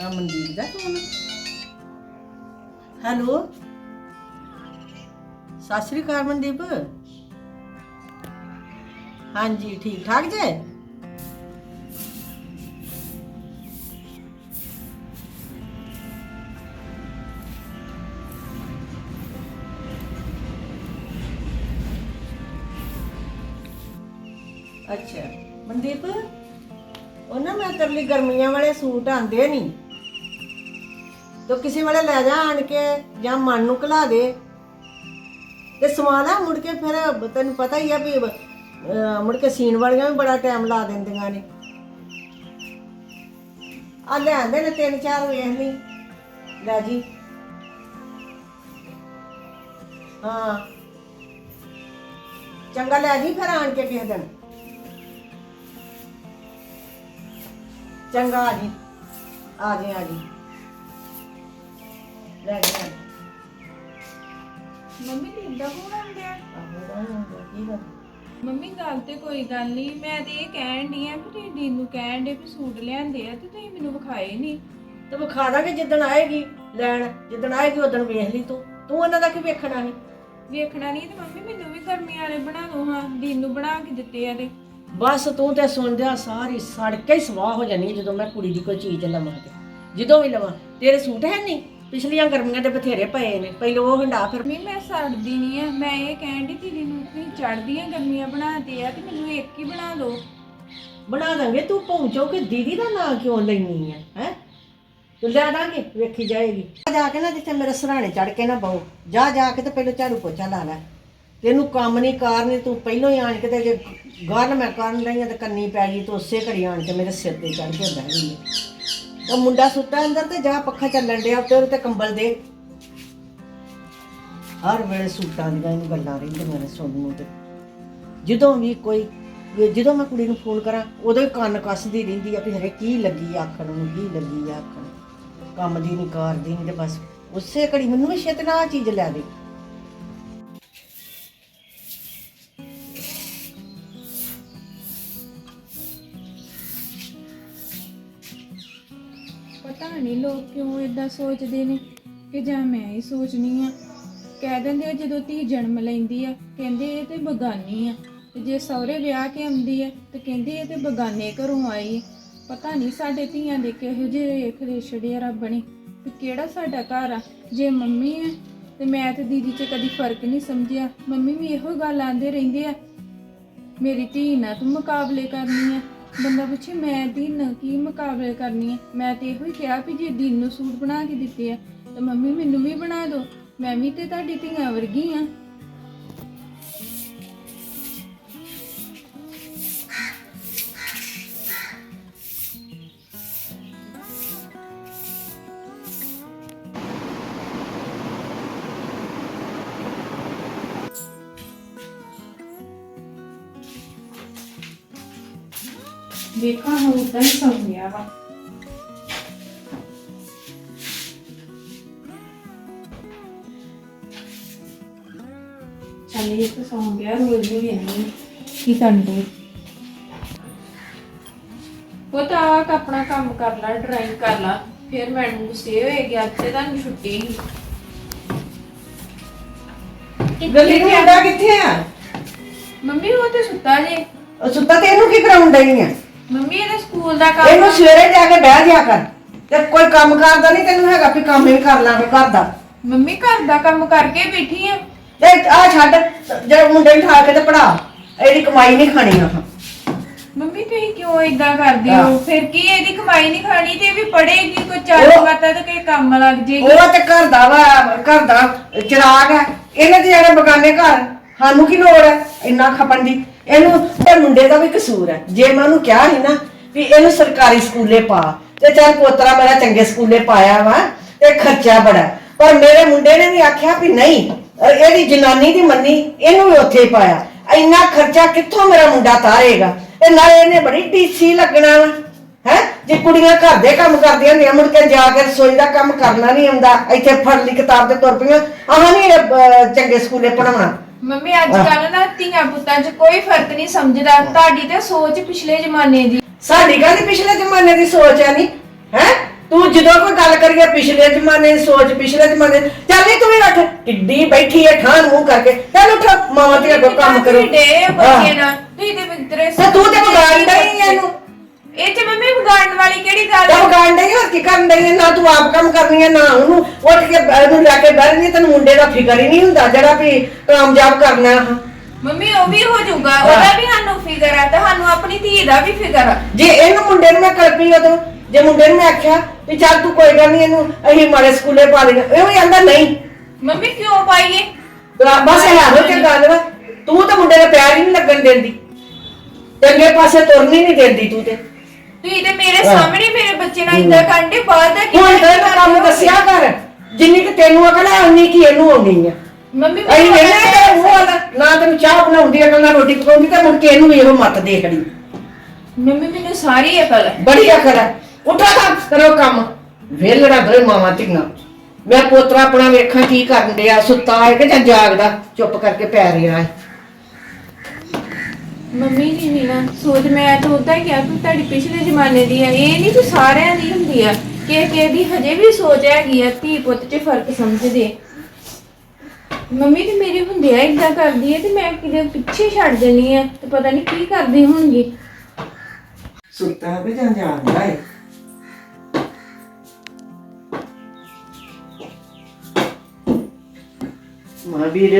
ਆ ਮਨਦੀਪ ਦਾ phone. Hello? ਸਤਿ ਸ਼੍ਰੀ ਅਕਾਲ ਮਨਦੀਪ। ਹਾਂਜੀ, ਠੀਕ ਠਾਕ ਜੇ? ਅੱਛਾ। ਮਨਦੀਪ, ਉਹ ਨਾ ਮੈਂ ਤੇਰੇ ਲਈ ਗਰਮੀਆਂ ਵਾਲੇ ਸੂਟ ਆਂਦੇ ਨਹੀਂ ਤੋ ਕਿਸੇ ਵੇਲੇ ਲੈ ਜਾ ਆਣ ਕੇ ਜਾਂ ਮਨ ਨੂੰ ਘਲਾ ਦੇ। ਤੇ ਸਵਾਣਾ ਮੁੜ ਕੇ ਫਿਰ ਤੈਨੂੰ ਪਤਾ ਹੀ ਆ ਵੀ ਅਹ, ਮੁੜ ਕੇ ਸੀਨ ਵਾਲੀਆਂ ਵੀ ਬੜਾ ਟਾਈਮ ਲਾ ਦਿੰਦੀਆਂ ਨੇ। ਆ ਲੈ ਆਂਦੇ ਨੇ ਤਿੰਨ ਚਾਰ ਵੇਖ ਲਈ। ਲੈ ਜੀ। ਹਾਂ। ਚੰਗਾ ਲੈ ਜੀ ਫਿਰ ਆਣ ਕੇ ਕਿਸੇ ਦਿਨ। ਚੰਗਾ ਆ ਜੀ। ਆ ਜੀ ਆ ਜੀ। ਲੈ ਜੀ। ਮੰਮੀ ਇੰਦਾ ਹੋਣ ਕੀ ਕਰ ਗੱਲ ਤੇ ਕੋਈ ਗੱਲ ਨਹੀਂ। ਮੈਂ ਤੇ ਇਹ ਕਹਿਣ ਡਈ ਆ ਵੀ ਤੁਸੀਂ ਦੀਨ ਨੂੰ ਕਹਿਣ ਦੇ ਵੀ ਸੂਟ ਲਿਆਂਦੇ ਆ ਤੇ ਤੁਸੀਂ ਮੈਨੂੰ ਵਿਖਾਏ ਨਹੀਂ। ਤੇ ਵਿਖਾ ਦਾਂਗੇ ਜਿੱਦਣ ਆਏਗੀ ਲੈਣ। ਜਿੱਦਣ ਆਏਗੀ ਉਦੋਂ ਵੇਖ ਲਈ ਤੂੰ। ਤੂੰ ਉਹਨਾਂ ਦਾ ਕੀ ਵੇਖਣਾ ਨਹੀਂ ਵੇਖਣਾ ਨਹੀਂ ਤੇ ਮੰਮੀ ਮੈਨੂੰ ਵੀ ਗਰਮੀ ਵਾਲੇ ਬਣਾ ਦੋ ਹਾਂ। ਦੀਨ ਨੂੰ ਬਣਾ ਕੇ ਦਿੱਤੇ ਆ ਤੇ। ਬਸ ਤੂੰ ਤੇ ਸੁਣਦਿਆ ਸਾਰੀ ਸੜ ਕੇ ਹੀ ਸਵਾਹ ਹੋ ਜਾਣੀ ਜਦੋਂ ਮੈਂ ਕੁੜੀ ਦੀ ਕੋਈ ਚੀਜ਼ ਲਵਾਂ ਤੇ। ਜਦੋਂ ਵੀ ਲਵਾਂ। ਤੇਰੇ ਸੂਟ ਹੈ ਨਹੀਂ? ਪਿਛਲੀਆਂ ਗਰਮੀਆਂ ਦੇ ਬਥੇਰੇ ਪਏ ਨੇ ਪਹਿਲਾਂ ਉਹ ਹੰਡਾ ਫਿਰ ਮੰਮੀ ਮੈਂ ਸੜਦੀ ਨਹੀਂ ਆ ਮੈਂ ਇਹ ਕਹਿਣ ਦੀ ਦੀਦੀ ਨੂੰ ਤੁਸੀਂ ਚੜਦੀਆਂ ਗਰਮੀਆਂ ਬਣਾਤੇ ਆ ਤੇ ਮੈਨੂੰ ਇੱਕ ਹੀ ਬਣਾ ਦਿਓ ਬਣਾ ਦਾਂਗੇ ਤੂੰ ਪਹੁੰਚੋ ਕਿ ਦੀਦੀ ਦਾ ਨਾਂ ਕਿਉਂ ਲੈਣੀ ਹੈ ਹੈ? ਤੂੰ ਲੈ ਦਾਂਗੇ ਵੇਖੀ ਜਾਏਗੀ। ਜਾ ਕੇ ਨਾ ਜਿੱਥੇ ਮੇਰੇ ਸਰਾਣੇ ਚੜ ਕੇ ਨਾ ਬਹੁ ਜਾ ਜਾ ਕੇ ਤੇ ਪਹਿਲਾਂ ਝਾੜੂ ਪੋਚਾ ਲਾ ਲੈ। ਤੈਨੂੰ ਕੰਮ ਨਹੀਂ ਕਰਨੀ ਤੂੰ ਪਹਿਲਾਂ ਹੀ ਆਣ ਕੇ ਤੇ ਜੇ ਗੱਲ ਮੈਂ ਕਰਨ ਲਈ ਆ ਤੇ ਕੰਨੀ ਪੈ ਗਈ ਤੂੰ ਉਸੇ ਘੜੀ ਆਣ ਕੇ ਮੇਰੇ ਸਿਰ ਤੇ ਚੜ ਕੇ ਬਹਿ ਗਈ ਉਹ ਮੁੰਡਾ ਸੁੱਤਾ ਅੰਦਰ ਤੇ ਜਾ ਪੱਖਾ ਚੱਲਣ ਡਿਆ ਉੱਤੇ, ਉਹਦੇ ਤੇ ਕੰਬਲ ਦੇ। ਹਰ ਵੇਲੇ ਸੂਟਾਂ ਦੀਆਂ ਇਹਨੂੰ ਗੱਲਾਂ ਰਹਿੰਦੀਆਂ ਨੇ ਸੁਣਨ ਨੂੰ ਤੇ। ਜਦੋਂ ਵੀ ਕੋਈ, ਵੀ ਜਦੋਂ ਮੈਂ ਕੁੜੀ ਨੂੰ ਫੋਨ ਕਰਾਂ ਉਦੋਂ ਹੀ ਕੰਨ ਕੱਸਦੀ ਰਹਿੰਦੀ ਆ ਵੀ ਹਰੇ ਕੀ ਲੱਗੀ ਆਖਣ ਨੂੰ, ਕੀ ਲੱਗੀ ਆਖਣ ਕੰਮ ਦੀ ਨਹੀਂ ਕਰਦੀ ਨਹੀਂ ਤੇ ਬਸ ਉਸੇ ਘੜੀ ਮੈਨੂੰ ਵੀ ਛੇਤ ਚੀਜ਼ ਲੈ ਦੇ। ਨਹੀਂ, ਲੋਕ ਕਿਉਂ ਇਦਾਂ ਸੋਚਦੇ ਨੇ? ਕਿ ਜਾਂ ਮੈਂ ਹੀ ਸੋਚਣੀ ਆ? ਕਹਿ ਦਿੰਦੇ ਆ ਜਦੋਂ ਧੀ ਜਨਮ ਲੈਂਦੀ ਆ, ਕਹਿੰਦੇ ਇਹ ਤੇ ਬਗਾਨੀ ਆ। ਤੇ ਜੇ ਸਹੁਰੇ ਵਿਆਹ ਕੇ ਆਉਂਦੀ ਆ, ਤੇ ਕਹਿੰਦੇ ਇਹ ਤੇ ਬਗਾਨੇ ਘਰੋਂ ਆਈ ਪਤਾ ਨਹੀਂ ਸਾਡੇ ਧੀਆਂ ਦੇ ਕਿਹੋ ਜਿਹੇ ਖਰੇਸ਼ੜੇ ਆ ਰੱਬ ਨੇ। ਤੇ ਕਿਹੜਾ ਸਾਡਾ ਘਰ ਆ? ਜੇ ਮੰਮੀ ਆ, ਤੇ ਮੈਂ ਤੇ ਦੀਦੀ 'ਚ ਕਦੀ ਫ਼ਰਕ ਨਹੀਂ ਸਮਝਿਆ। ਮੰਮੀ ਵੀ ਇਹੋ ਗੱਲ ਆਂਦੇ ਰਹਿੰਦੇ ਆ, ਮੇਰੀ ਧੀ ਨਾਲ ਤੂੰ ਮੁਕਾਬਲੇ ਕਰਨੀ ਆ ਬੰਦਾ ਪੁੱਛੇ, ਮੈਂ ਦਿਨ ਨਾਲ ਕੀ ਮੁਕਾਬਲੇ ਕਰਨੀ ਆ? ਮੈਂ ਤੇ ਇਹੋ ਹੀ ਕਿਹਾ ਵੀ ਜੇ ਦਿਨ ਨੂੰ ਸੂਟ ਬਣਾ ਕੇ ਦਿੱਤੇ ਆ, ਤਾਂ ਮੰਮੀ ਮੈਨੂੰ ਵੀ ਬਣਾ ਦਿਓ। ਮੈਂ ਵੀ ਤੇ ਤੁਹਾਡੀ ਧੀਆਂ ਵਰਗੀ ਆ। ਦੇਖਾਂ ਹੁਣ ਤਾਂ ਹੀ ਸੌਂ ਗਿਆ ਵਾ। ਚੱਲ ਤਾਂ ਸੌਂ ਗਿਆ ਰੋਜ਼ ਵੀ ਵੇਖਣੀ ਕੀ ਕਰਦੇ ਉਹ ਤਾਂ ਆਕ ਆਪਣਾ ਕੰਮ ਕਰ ਲਾ ਡਰਾਇੰਗ ਕਰ ਲਾ। ਫਿਰ ਮੈਡਮ ਗੁੱਸੇ ਹੋਏ ਗਿਆ ਤੇ ਤੁਹਾਨੂੰ ਛੁੱਟੀ ਸੀ। ਗਲੀ ਨੂੰ ਮੁੰਡਾ ਕਿੱਥੇ ਆ? ਮੰਮੀ ਉਹ ਤੇ ਸੁੱਤਾ ਜੇ। ਉਹ ਸੁੱਤਾ ਤੇ ਇਹਨੂੰ ਕੀ ਕਰਾਉਣ ਡਈ ਆ? ਮੰਮੀ ਇਹਦੇ ਸਕੂਲ ਦਾ ਕੰਮ ਇਹਨੂੰ ਸਵੇਰੇ ਜਾ ਕੇ ਬਹਿ ਜਾ ਕਰ। ਤੇ ਕੋਈ ਕੰਮ ਕਰਦਾ ਨਹੀਂ ਤੈਨੂੰ ਹੈਗਾ ਵੀ ਕੰਮ ਹੀ ਕਰ ਲਾਂਗੇ ਘਰ ਦਾ। ਮੰਮੀ ਘਰ ਦਾ ਕੰਮ ਕਰਕੇ ਬੈਠੀ ਆ। ਤੇ ਆ ਛੱਡ ਜੇ ਮੁੰਡੇ ਨੂੰ ਠਾ ਕੇ ਤੇ ਪੜਾ ਇਹਦੀ ਕਮਾਈ ਨਹੀਂ ਖਾਣੀ ਆ। ਮੰਮੀ ਤੁਸੀਂ ਕਿਉਂ ਇਦਾਂ ਕਰਦੇ ਹਾਂ। ਫਿਰ ਕੀ ਇਹਦੀ ਕਮਾਈ ਨਹੀਂ ਖਾਣੀ ਤੇ ਇਹ ਵੀ ਪੜੇਗੀ ਕੋਈ ਚਾਰ ਉਹ- ਮਾਤਾ ਤੇ ਕੋਈ ਕੰਮ ਲੱਗ ਜੇਗੀ ਉਹ ਤੇ ਘਰ ਦਾ ਵਾ ਘਰ ਦਾ ਚਿਰਾਗ ਹੈ। ਇਹਨੇ ਤੇ ਜਿਹੜੇ ਬਗਾਨੇ ਘਰ। ਸਾਨੂੰ ਕੀ ਲੋੜ ਹੈ? ਇੰਨਾ ਖਪਣ ਦੀ। ਇਹਨੂੰ ਤੇ ਮੁੰਡੇ ਦਾ ਵੀ ਕਸੂਰ ਹੈ। ਜੇ ਮੈਂ ਉਹਨੂੰ ਕਿਹਾ ਸੀ ਨਾ ਵੀ ਇਹਨੂੰ ਸਰਕਾਰੀ ਸਕੂਲੇ ਪਾ ਤੇ ਚੱਲ ਪੋਤਰਾ ਮੇਰਾ ਚੰਗੇ ਸਕੂਲੇ ਪਾਇਆ ਵਾ ਤੇ ਖਰਚਾ ਬੜਾ। ਪਰ ਮੇਰੇ ਮੁੰਡੇ ਨੇ ਵੀ ਆਖਿਆ ਵੀ ਨਹੀਂ ਅਹ ਇਹਦੀ ਜਨਾਨੀ ਦੀ ਮੰਨੀ ਇਹਨੂੰ ਵੀ ਉੱਥੇ ਹੀ ਪਾਇਆ। ਇੰਨਾ ਖਰਚਾ ਕਿੱਥੋਂ ਮੇਰਾ ਮੁੰਡਾ ਤਾਰੇਗਾ? ਤੇ ਨਾਲੇ ਇਹਨੇ ਬੜੀ ਡੀਸੀ ਲੱਗਣਾ ਵਾ ਹੈ? ਜੇ ਕੁੜੀਆਂ ਘਰ ਦੇ ਕੰਮ ਕਰਦੀਆਂ ਹੁੰਦੀਆਂ ਮੁੜ ਕੇ ਜਾ ਕੇ ਰਸੋਈ ਦਾ ਕੰਮ ਕਰਨਾ ਨਹੀਂ ਆਉਂਦਾ ਇੱਥੇ ਫੜ ਲਈ ਕਿਤਾਬ ਤੇ ਤੁਰ ਪਈਆਂ ਆਹ ਨਹੀਂ ਇਹ, ਚੰਗੇ ਸਕੂਲੇ ਪੜਾਉਣਾ ਮੰਮੀ ਅੱਜ ਕੱਲ ਨਾ ਧੀਆਂ ਪੁੱਤਾਂ 'ਚ ਕੋਈ ਫ਼ਰਕ ਨਹੀਂ ਸਮਝਦਾ। ਤੁਹਾਡੀ ਤੇ ਸੋਚ ਪਿਛਲੇ ਜ਼ਮਾਨੇ ਦੀ। ਸਾਡੀ ਕਾਹਦੀ ਪਿਛਲੇ ਜ਼ਮਾਨੇ ਦੀ ਸੋਚ ਹੈ ਨਹੀਂ ਹੈ? ਤੂੰ ਜਦੋਂ ਕਰੀਏ ਪਿਛਲੇ ਜ਼ਮਾਨੇ ਦੀ ਸੋਚ ਪਿਛਲੇ ਜ਼ਮਾਨੇ ਦੀ। ਚੱਲ ਨੀ ਤੂੰ ਵੀ ਉੱਠ। ਕਿੱਡੀ ਬੈਠੀ ਹੈ ਠਾਂ ਮੂੰਹ ਕਰਕੇ। ਚੱਲ ਉੱਠ ਮਾਵਾਂ ਤੇ ਅੱਗੋਂ ਕੰਮ ਕਰੋ। ਡੇ ਬੱਚੇ ਆਹ। ਨਾਲ। ਤੁਸੀਂ ਤੇ ਮਿੱਤਰੇ ਤੇ ਤੂੰ ਤੇ ਵਿਗਾੜਦਾ ਹੀ ਹੈ ਇਹਨੂੰ। ਇਹ ਚ ਮੰਮੀ ਵਿਗਾੜਨ ਵਾਲੀ ਕਿਹੜੀ ਗੱਲ ਤਾਂ ਹੈ ਵਿਗਾੜ ਨਹੀਂ ਹੋਰ ਕੀ ਕਰਨ ਡਈ ਹੈ? ਨਾ ਤੂੰ ਆਪ ਕੰਮ ਕਰਨੀ ਹੈ ਨਾ ਉਹਨੂੰ ਉੱਠ ਕੇ ਉਹਨੂੰ ਲੈ ਕੇ ਬਹਿ ਨਹੀਂ ਤੈਨੂੰ ਮੁੰਡੇ ਦਾ ਫਿਕਰ ਹੀ ਨਹੀਂ ਹੁੰਦਾ ਜਿਹੜਾ ਵੀ ਕਾਮਯਾਬ ਕਰਨਾ ਹੈ। ਮੰਮੀ ਉਹ ਵੀ ਹੋ ਜਾਊਗਾ। ਉਹਦਾ ਵੀ ਸਾਨੂੰ ਫਿਕਰ ਆ ਤੇ ਸਾਨੂੰ ਆਪਣੀ ਧੀ ਦਾ ਵੀ ਫਿਕਰ ਆ। ਜੇ ਇਹਨੂੰ ਮੁੰਡੇ ਨੂੰ ਮੈਂ ਕਲਪੀ ਉਦੋਂ ਜੇ ਮੁੰਡੇ ਨੂੰ ਮੈਂ ਆਖਿਆ ਵੀ ਚੱਲ ਤੂੰ ਕੋਈ ਗੱਲ ਨਹੀਂ ਇਹਨੂੰ ਅਸੀਂ ਮਾਰੇ ਸਕੂਲੇ ਪਾ ਲੈਣਾ ਇਹ ਵੀ ਕਹਿੰਦਾ ਨਹੀਂ। ਮੰਮੀ ਕਿਉਂ ਪਾਈਏ? ਤਾਂ ਬਸ ਹੈ ਹੋ ਕੇ ਗੱਲ ਵਾ ਤੂੰ ਤਾਂ ਮੁੰਡੇ ਦਾ ਪਿਆਰ ਹੀ ਨਹੀਂ ਲੱਗਣ ਦਿੰਦੀ। ਚੰਗੇ ਪਾਸੇ ਤੁਰਨੀ ਨਹੀਂ ਦਿੰਦੀ ਤੂੰ ਤੇ। ਤੁਸੀਂ ਤੇ ਮੇਰੇ ਸਾਹਮਣੇ ਮੇਰੇ ਬੱਚੇ ਨਾਲ ਇਦਾਂ ਕਰਦੇ ਬਾਅਦ ਦਾ ਹੁਣ ਕਿੱਦਾਂ ਤੇ ਕੰਮ ਕਰਦੇ? ਦੱਸਿਆ ਕਰ ਜਿੰਨੀ ਕਿ ਤੈਨੂੰ ਅਕਲ ਹੈ ਉਨੀ ਕੀ ਇਹਨੂੰ ਆਉਣੀ ਆ। ਮੰਮੀ ਅਈ ਮੈਨੂੰ ਵੇਲੇ ਤੇ ਉਹ ਵਾਲਾ, ਨਾ ਤੈਨੂੰ ਚਾਹ ਬਣਾਉਂਦੀ ਅਕਲ ਨਾ ਰੋਟੀ ਪਕਾਉਂਦੀ ਤੇ ਮੁੜ ਕੇ ਇਹਨੂੰ ਵੀ ਇਹੋ ਮੱਤ ਦੇ ਖੜੀ ਮੰਮੀ ਮੈਨੂੰ ਸਾਰੀ ਅਕਲ ਹੈ। ਬੜੀ ਅਕਲ ਹੈ। ਉੱਠਾ ਤਾਂ ਕਰੋ ਕੰਮ। ਵੇਲੜਾ ਦੋਏ ਮਾਵਾਂ ਧੀਆਂ। ਮੈਂ ਪੋਤਰਾ ਆਪਣਾ ਵੇਖਾਂ ਕੀ ਕਰਨ ਡਿਆ ਸੁੱਤਾ ਹੈ ਕਿ ਜਾਂ ਜਾਗਦਾ ਚੁੱਪ ਕਰਕੇ ਪੈ ਰਿਹਾ ਹੈ। ਮੰਮੀ ਜੀ, ਨਹੀਂ ਨਾ, ਸੋਚ ਮੈਂ ਤਾਂ ਉਦਾਂ ਹੀ ਕਿਹਾ ਕਿ ਤੁਹਾਡੀ ਪਿਛਲੇ ਜ਼ਮਾਨੇ ਦੀ ਆ, ਇਹ ਨਹੀਂ ਕਿ ਸਾਰਿਆਂ ਦੀ ਹੁੰਦੀ ਆ। ਕਿ ਕਿ ਦੀ ਹਜੇ ਵੀ ਸੋਚ ਹੈਗੀ ਆ, ਧੀ ਪੁੱਤ 'ਚ ਫ਼ਰਕ ਸਮਝਦੇ। ਮੰਮੀ ਤੇ ਮੇਰੇ ਹੁੰਦੇ ਆ ਇਦਾਂ ਕਰਦੀ ਹੈ ਤੇ ਮੈਂ ਕਿਤੇ ਪਿੱਛੇ ਛੱਡ ਜੰਨੀ ਆ ਤੇ ਪਤਾ ਨਹੀਂ ਕੀ ਕਰਦੀ ਹੋਣਗੀ। ਸੁੱਤਾ ਹੈ ਜਾਂ ਜਾਗਦਾ ਹੈ ਮਹਾਵੀਰ